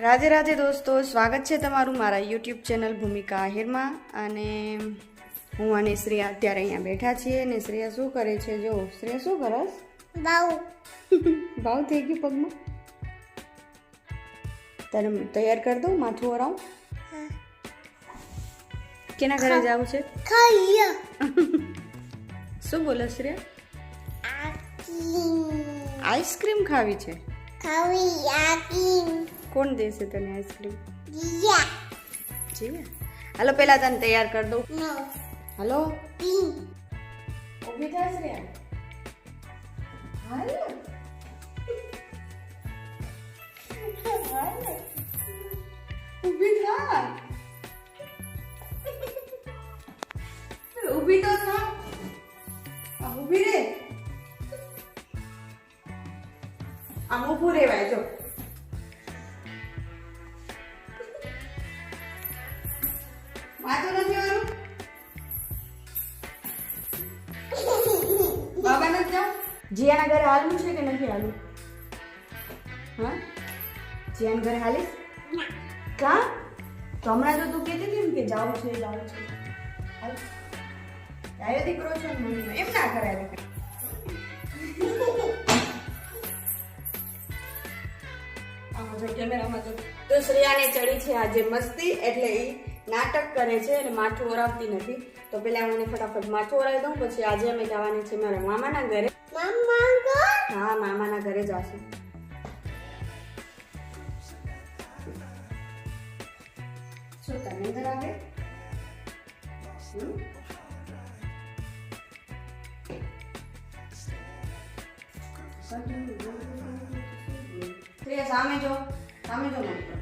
રાધે રાધે દોસ્તો સ્વાગત છે તમારું મારા યુટ્યુબ ચેનલ ભૂમિકા આહિરમાં. અને હું અને શ્રેયા અત્યારે અહીંયા બેઠા છીએ. અને શ્રેયા શું કરે છે? જો શ્રેયા શું કરસ ભાવ ભાવ થઈ ગયું પગમાં? તને તૈયાર કરી દઉં માથું ઓરાવું કેના ઘરે જવું છે? શું બોલે શ્રેયા? આઈસ્ક્રીમ. ખાવી છે? ખાવી આકીમ કોણ દેશે તને આઈસ્ક્રીમ? જીયા. હાલો પેલા તને તૈયાર કરી દઉં. હાલો? ઊભી થા શ્રેયા. હાલ. ઊભી થા. ઊભી તો થા. ઊભી રે. આમ ઊભું રેવાય જો. માથું નથી વાળું? બાબા નથી જાવ જીયાના ઘરે હાલવું છે કે નથી હાલવું? હા? જીયાના ઘરે હાલીશ? કા? તો હમણાં તો તું કહેતી હતી ને કે જાવું છે જાવું છે. હાલ. આવ્યો દીકરો છે મમ્મીનો. એમ ના કરાય દીકરા. કેમેરામાં તો શ્રેયાને ચડી છે આજે મસ્તી એટલે એ નાટક કરે છે અને માથું ઓરાવતી નથી. તો પેલા હું ફટાફટ માથું ઓરાવી દઉં, પછી આજે અમે જવાની છે મારા મામાના ઘરે. હા, મામાના ઘરે જશું. સામે જો સામે જો મને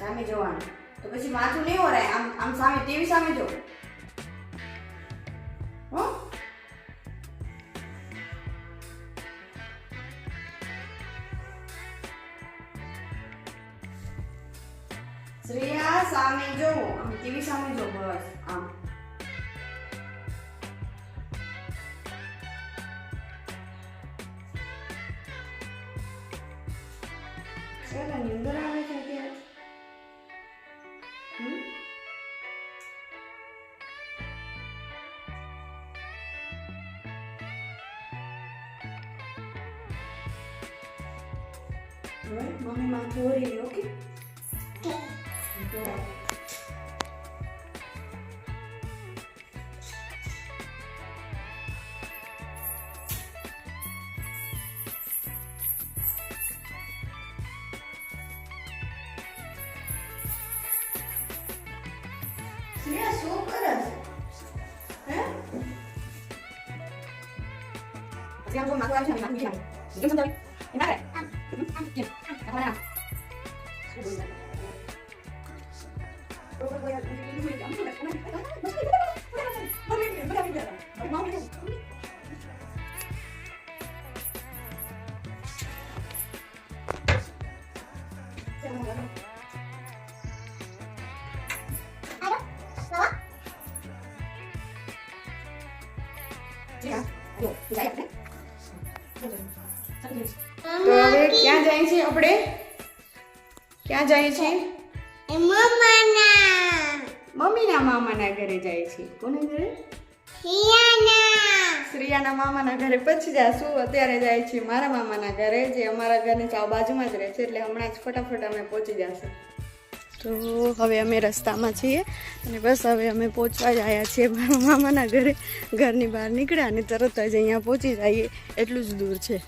સામે જોવાનું. તો પછી માથું નહીં ઓરાય. આમ આમ સામે, ટીવી સામે જો. શ્રેયા, સામે જોવો આમ ટીવી સામે જો બસ, આમ. શ્રેયા નિંદર આવે શ્રેયા શું કરસ હે ત્યાં તો માથું આવી છે માથું નીચે આવે કેમ સમજાવી એ ના કરે કેમ આ ના આરો તો હવે ક્યાં જાય છે આપણે? ક્યાં જાય છે મમ્મીના. મામાના ઘરે જાય છે કોના ઘરે? મામાના ઘરે. પછી જાશું અત્યારે જાય છે? મારા મામાના ઘરે જે અમારા ઘરની ચાવ બાજુમાં જ રહે છે એટલે હમણાં જ ફટાફટ અમે પહોંચી જશું. તો હવે અમે રસ્તામાં છીએ અને બસ હવે અમે પહોંચવા જ આવ્યા છીએ. મારા મામાના ઘરે, ઘરની બહાર નીકળ્યા અને તરત જ અહીંયા પહોંચી જઈએ. એટલું જ દૂર છે.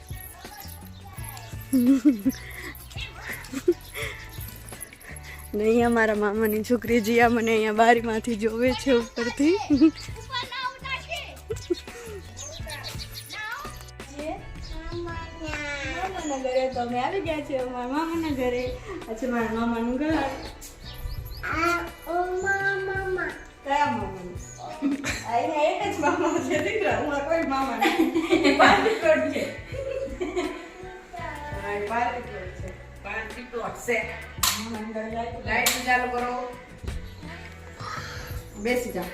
ને અહીંયા મારા મામાની છોકરી જીયા મને અહીંયા બારીમાંથી જોવે છે ઉપરથી. ઘરે તો અમે આવી ગયા છીએ. મારા મામાના ઘરે. પછી મારા મામાનું ઘર. કયા મામાનું અહીંયા એક જ મામા છે દીકરા હું કોઈ મામા નહીં પાર્ટી પ્લોટ છે પાર્ટી પ્લોટ છે પાર્ટી પ્લોટ છે મામાના ઘરે જાય લાઈટ ચાલુ કરો બેસી જાઓ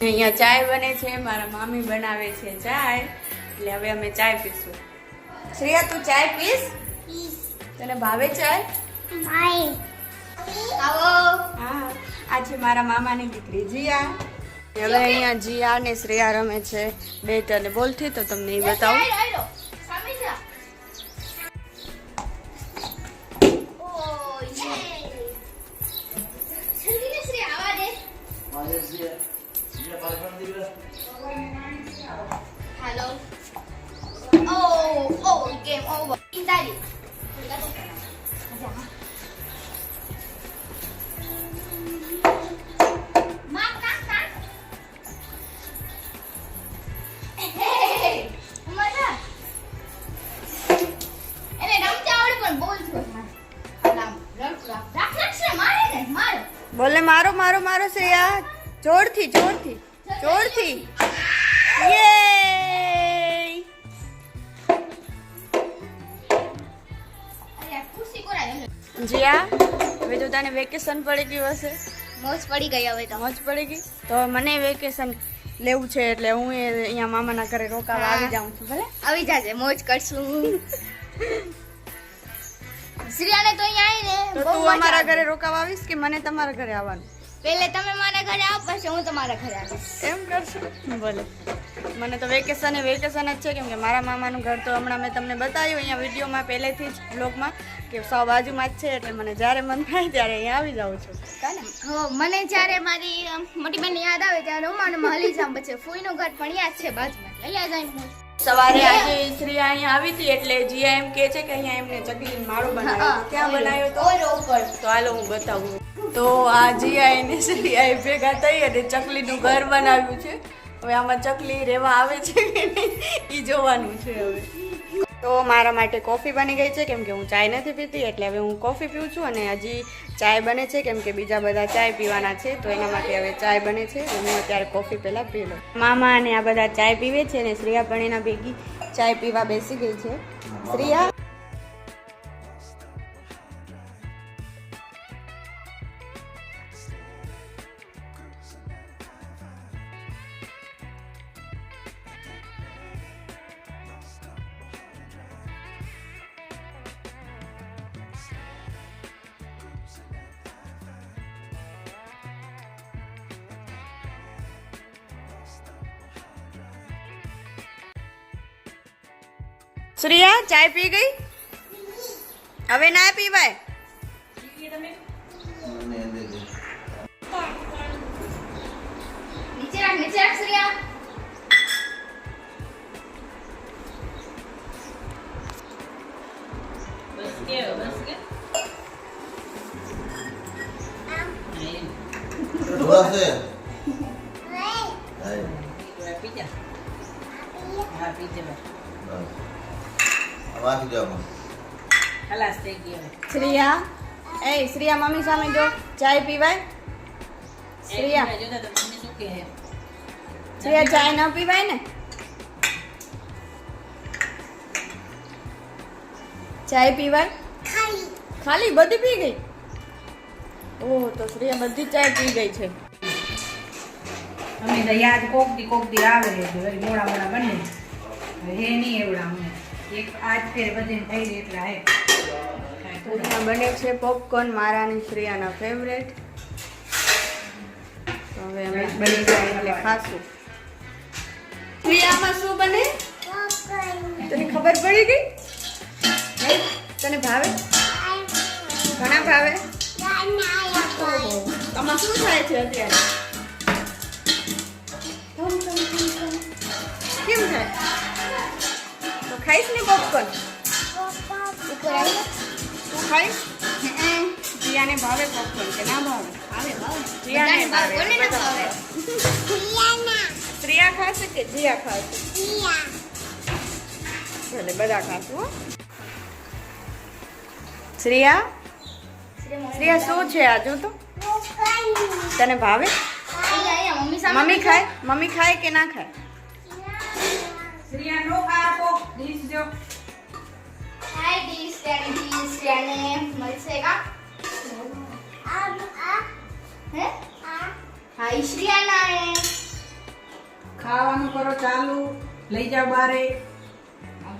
અહીંયા ચાય બને છે મારા મામી બનાવે છે ચાય. એટલે હવે અમે ચાય પીશું. શ્રેયા તું ચાય પીશ પીસ. તને ભાવે ચાય? આવો. હા. આ છે મારા મામાની દીકરી જીયા. હવે અહીંયા જીયા ને શ્રેયા રમે છે બેટ અને બોલથી તો તમને એ બતાવું. Hello. Oh oh game over. ઇન્ટાલી માર શ્રેયા જોરથી જોરથી જોરથી. યે જીયા હવે તો તને વેકેશન પડી ગયું હશે. મોજ પડી ગઈ હવે તો. મોજ પડી ગઈ? તો મને વેકેશન લેવું છે એટલે હું એ અહીંયા મામાના ઘરે રોકાવા આવી જાઉં છું ભલે? આવી જાજે મોજ કરશું. શ્રીયાને તો અહીંયા આવીને તો તું અમારા ઘરે રોકાવા આવીશ કે મને તમારા ઘરે આવવાનું? પહેલે તમે મારા ઘરે આવો પછી હું તમારા ઘરે આવીશ. એમ કરશો? ભલે. મને તો વેકેશન એ વેકેશન જ છે કેમ કે મારા મામાનું ઘર તો હમણાં મેં તમને બતાવ્યું અહીંયા વિડીયોમાં પહેલેથી જ બ્લોગમાં કે સૌ બાજુમાં જ છે એટલે મને જ્યારે મન થાય ત્યારે અહીંયા આવી જાઉં છું. હો મને જ્યારે મારી મોટી બેન યાદ આવે ત્યારે ઉમાનમાં હલી જામ પછી ફૂઈનું ઘર પણ યાદ છે બાજુમાં. એટલે આવી હું. સવારે આજે શ્રી અહીંયા આવી હતી એટલે જીયા એમ કે છે કે અહીંયા એમને ચકલી માળો બનાવ્યો ક્યાં બનાવ્યો તો ઉપર. તો હાલો હું બતાવું. તો આ જીયા એને શ્રીયાએ ભેગા થઈ અને ચકલીનું ઘર બનાવ્યું છે. હવે આમાં ચકલી રહેવા આવે છે કે નહીં એ જોવાનું છે હવે. તો મારા માટે કોફી બની ગઈ છે, કેમ કે હું ચાય નથી પીતી, એટલે હવે હું કોફી પીઉં છું અને હજી ચાય બને છે, કેમ કે બીજા બધા ચાય પીવાના છે, તો એના માટે હવે ચાય બને છે હું અત્યારે કોફી પહેલાં પી લઉં. મામા અને આ બધા ચાય પીવે છે અને શ્રેયા પણ એના ભેગી ચાય પીવા બેસી ગઈ છે. શ્રેયા? હવે ના પીવાય નીચે રાખ નીચે રાખ શ્રીયા બસ કે બસ કે Doce. પી જા હા પી જા. ખલાસ થઈ ગયો. શ્રેયા એ શ્રેયા મમ્મી સામે જો ચાય પીવાય શ્રેયા તો મમ્મી શું કહે? શ્રેયા ચાય ન પીવાય ને? ચાય પીવાય ખાલી. બધી પી ગઈ? ઓહ તો શ્રેયા બધી ચાય પી ગઈ છે. અમે તો યાદ કોક દી કોક દી આવે છે વળી મોડા મોડા બને. હે નહીં એવડા અમને. એક આજ ફેર બધીને થઈ રહી એટલે હે. અહીંયા બને છે પોપકોર્ન મારા અને શ્રેયાના ફેવરેટ તો હવે અમે બની જાય એટલે ખાશું. શ્રેયામાં શું બને? તને ખબર પડી ગઈ? તને ભાવે? ઘણા ભાવે. આમાં શું થાય છે અત્યારે. કેમ થાય? તો ખાઈશ ને પોપકોર્ન ઉપર આવી તું ખાઈશ જીયાને ભાવે પોપકોર્ન કે ના ભાવે? આવે ભાવે. જીયાને ભાવે ભાવે, કોને ના ભાવે? ભાવે. પ્રિયા ખાશે કે જીયા ખાશે? ભલે બધા ખાશું શ્રિયા? શ્રેયા શું છે આ જો તો તને ભાવે? મમ્મી મમ્મી ખાય? મમ્મી ખાય કે ના ખાય? શ્રેયા નો ખા આપો. ડીશ જો. મળશે કા? હે? હા ઈશ્રિયાના ખાવાનું કરો ચાલુ લઈ જાઓ બારે.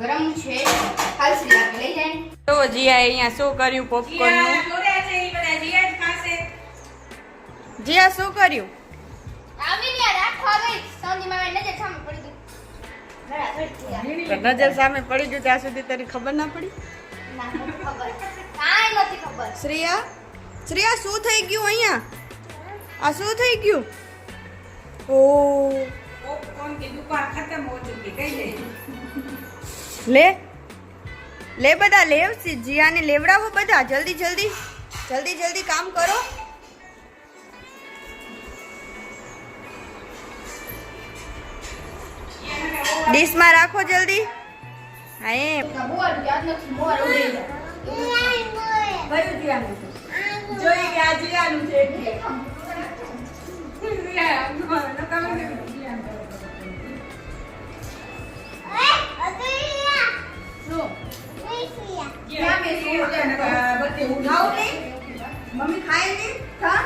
ગરમ છે. હાલ શ્રીયા લઈ જાય. તો જીયા અહીંયા શું કર્યું પોપકોર્ન જીયા શું કર્યું? આવી ને રાખવા ગઈ સૌની મામે નજર સામે પડી ગઈ. તો નજર સામે પડી ગયું ત્યાં સુધી તને ખબર ના પડી? શ્રેયા? શ્રેયા, શું થઈ ગયું અહીંયા? આ શું થઈ ગયું? ઓ. લે. લે બધા લેવ જીયાને લેવડાવો બધા. જલ્દી જલ્દી. જલ્દી જલ્દી કામ કરો. ડીશમાં રાખો જલ્દી. હા બેસી નહીં. મમ્મી ખાય નહીં? ખા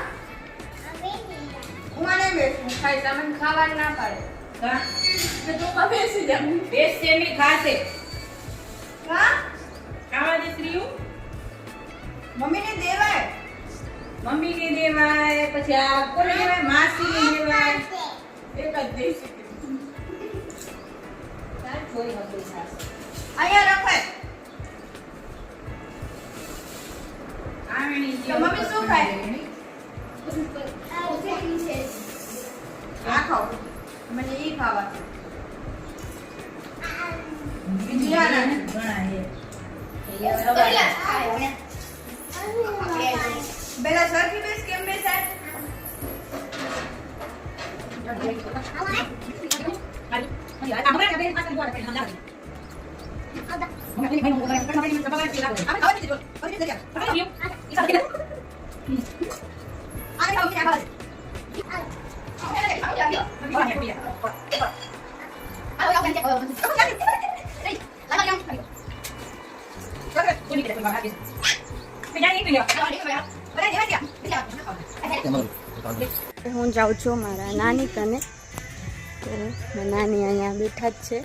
હું આને બેસું? ખાઈ તમને ખાવાનું ના પાડે. હા. તો તું બેસી જા. બેસશે નહીં, ખાશે. ખા ખાવા દે સ્ત્રીઓ મમ્મીને દેવાય. મમ્મીને દેવાય પછી આ કોને દેવાય? માસીને દેવાય. એક જ દેશી. અહીંયા રખાય આમણી તો મમ્મી શું ખાય? આ ખાવ મને એ ખાવા છે. જીયાના ને? ઘણા છે. પેલા સરખી બેસ કેમ બેસાય હું જાઉં છું મારા નાની કને તો નાની અહીંયા બેઠા જ છે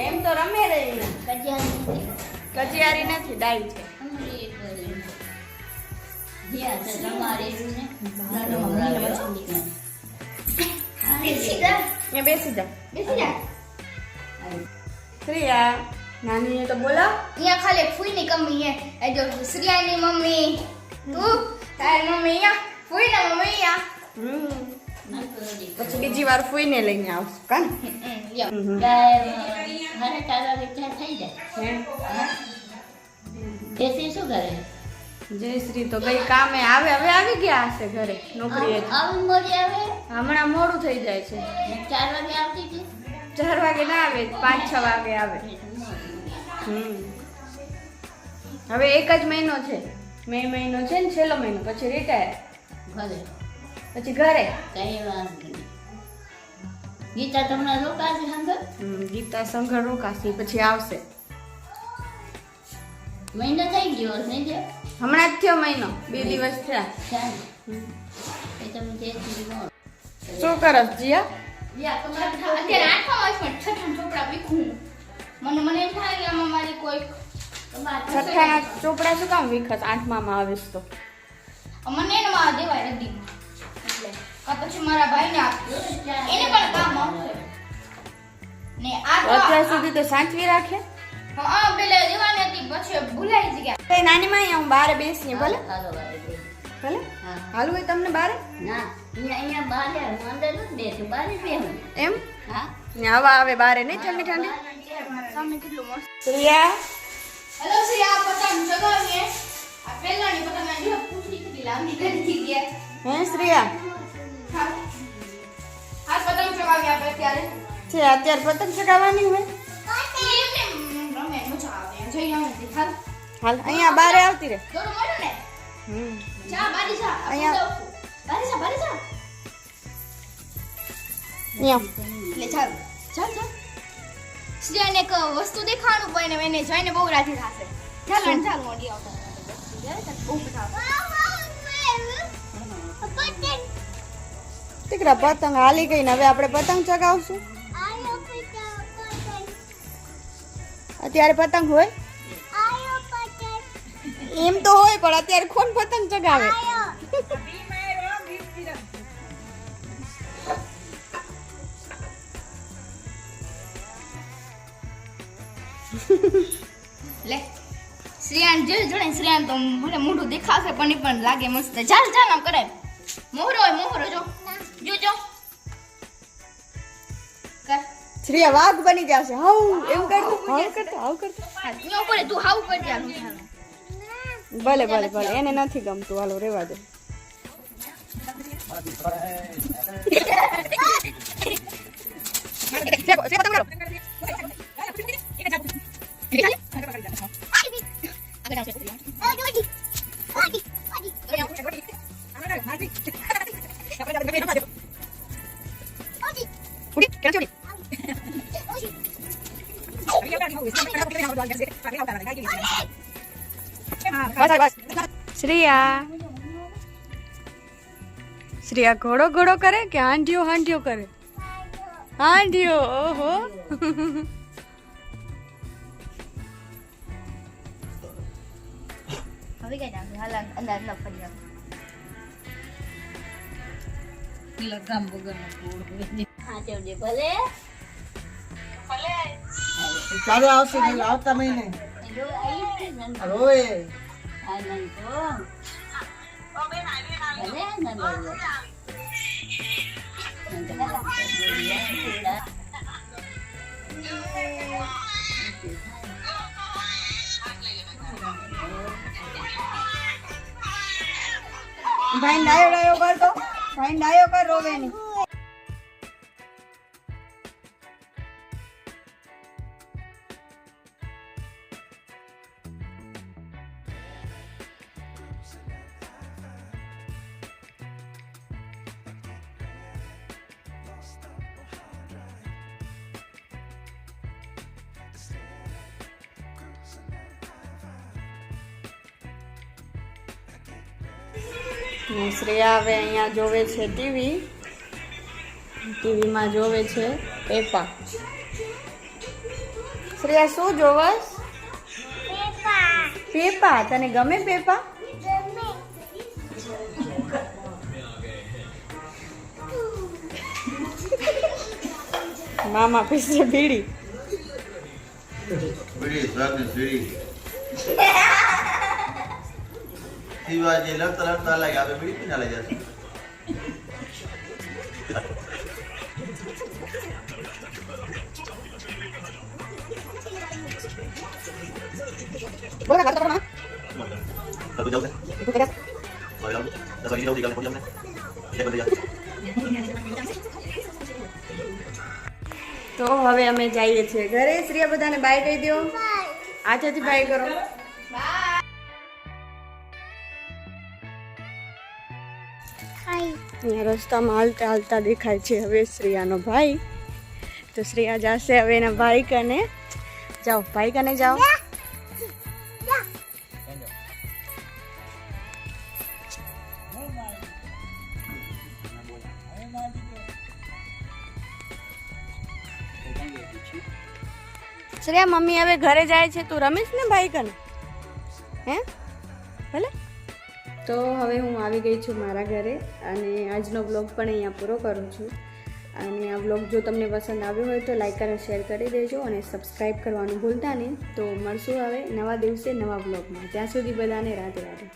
એમ તો રમે રહી નથી ડાઈ છે અહીંયા બેસી જા પ્રિયા નાની તો બોલો. અહીંયા ખાલી ફૂઈની કમી હે એ જો શ્રિયાની મમ્મી. તું? તારી મમ્મી અહીંયા? ફૂઈના મમ્મી અહીંયા? હમ. પછી બીજી વાર ફૂઈને લઈને આવશું કાન હમ, લ્યો. હમ. મારે તારા વિચાર થઈ જાય. તેથી શું કરે? જયશ્રી તો ગઈ કામે આવે હવે આવી ગયા હશે ઘરે. નોકરીએ આવી મોડી આવે? હમણાં મોડું થઈ જાય છે. ચાર વાગે આવતી હતી? ચાર વાગે ના આવે પાંચ છ વાગે આવે. હમ. હવે એક જ મહિનો છે. મે મહિનો છે ને છેલ્લો મહિનો પછી રિટાયર ઘરે. પછી ઘરે. કઈ વાંધો ગીતા તમને રોકાશે સાંભળ? ગીતા સંઘર રોકાશી પછી આવશે. મહિનો થઈ ગયો હશે જે હમણાં જ થયો મહિનો બે દિવસ થયા. શું કરસ જીયા? અત્યારે આઠમા વર્ષમાં છઠ્ઠા ચોપડા વીખું મને મને એમ થાય કે આમાં મારી કોઈ તમારે ચોપડા શું કામ વિખસ આઠમામાં આવીશ તો. મને એને મારા દેવાય રદ્દીમાં એટલે. કાં પછી મારા ભાઈને આપ્યો એને પણ કામ આવશે. ને આ તો અત્યાર સુધી તો સાચવી રાખે? હા પેલે દેવાની હતી પછી ભૂલાઈ જ ગયા. કઈ નાની માં હું બારે બેસીએ ભલે. ભલે. હાલું હોય તમને બારે? ના. એમ? ને હવા આવે બારે નહીં ઠંડી ઠંડી? સામે કેટલું મસ્ત. પ્રિયા? હેલો શ્રી પતંગ ચગાવીએ આ પહેલાની પતંગ આ પૂછડી કેટલી લાંબી કરી દીધી છે. હે શ્રેયા? હા. પતંગ ચગાવીએ આપણે અત્યારે. છે અત્યારે પતંગ ચગાવવાની હોય? હાલ. હાલ અહીંયા બારે આવતી રે હમ. જા બારી જા. અહીંયા. જા અહીંયા એટલે ચાલ ચાલ ચાલ. શ્રેયાને એક વસ્તુ દેખાડવું પડે ને એને જોઈને બહુ રાજી થશે. ચાલો ને ચાલ મોડી આવતા. દીકરા પતંગ હાલી ગઈ ને હવે આપણે પતંગ ચગાવશું. અત્યારે પતંગ હોય? એમ તો હોય પણ અત્યારે કોણ પતંગ ચગાવે? લે શ્રેયાન જે જોડે શ્રેયાન તો મને મોઢું દેખાશે પણ એ પણ લાગે મસ્ત. ચાલ ચાલ આમ કરે. મોહરો હોય મોહરો જો. જો જો. કર. શ્રીયા વાઘ બની જશે હાઉ એમ કરતો હાઉ કરતો હાઉ કરતો. હા, ઉપર તું હાઉ કરી દે ભલે ભલે ભલે. એને નથી ગમતું. હાલો રેવા દે. શ્રીયા. શ્રીયા ઘોડો ઘોડો કરે કે હાંડિયો હાંડિયો કરે? હાંડિયો ઓહો. હવે કઈ નાખું હાલ અંદર અંદર ફરી લગામ વગરનો ફૂલ. હા ચવડે ભલે. ચાલો આવશે આવતા મહિને. જો આવી છે ને રોવે આનંદ તો ભલે આનંદ આવ્યો. ભાઈ ડાયો ડાયો કરતો ભાઈ ડાયો કર રોવે નહીં ને શ્રેયા હવે અહીંયા જોવે છે ટીવી. ટીવીમાં જોવે છે પેપા શ્રેયા, શું જોવસ? પેપા તને ગમે પેપા મામા પીસે બીડી. બીડી. લડતા લડતા લાગે આપણે બીડી પીને લઈ જશે બોલો કરતો વાગે જવું કાલે પહોંચી અમને. એક તો હવે અમે જઈએ છીએ ઘરે. શ્રીયા બધાને બાય કહી દો આછાથી બાય કરો. રસ્તામાં હાલતા હાલતા દેખાય છે હવે શ્રેયાનો ભાઈ. તો શ્રેયા જશે હવે એના ભાઈ કને જાઓ ભાઈ કને જાઓ. શ્રેયા, મમ્મી હવે ઘરે જાય છે. તું રમીશ ને ભાઈ કને હે? ભલે. તો હવે હું આવી ગઈ છું મારા ઘરે અને આજનો બ્લોગ પણ અહીંયા પૂરો કરું છું. અને આ બ્લોગ જો તમને પસંદ આવ્યો હોય તો લાઈક અને શેર કરી દેજો અને સબસ્ક્રાઈબ કરવાનું ભૂલતા નહીં. તો મળશું હવે નવા દિવસે નવા બ્લોગમાં ત્યાં સુધી બધાને રાધે રાધે.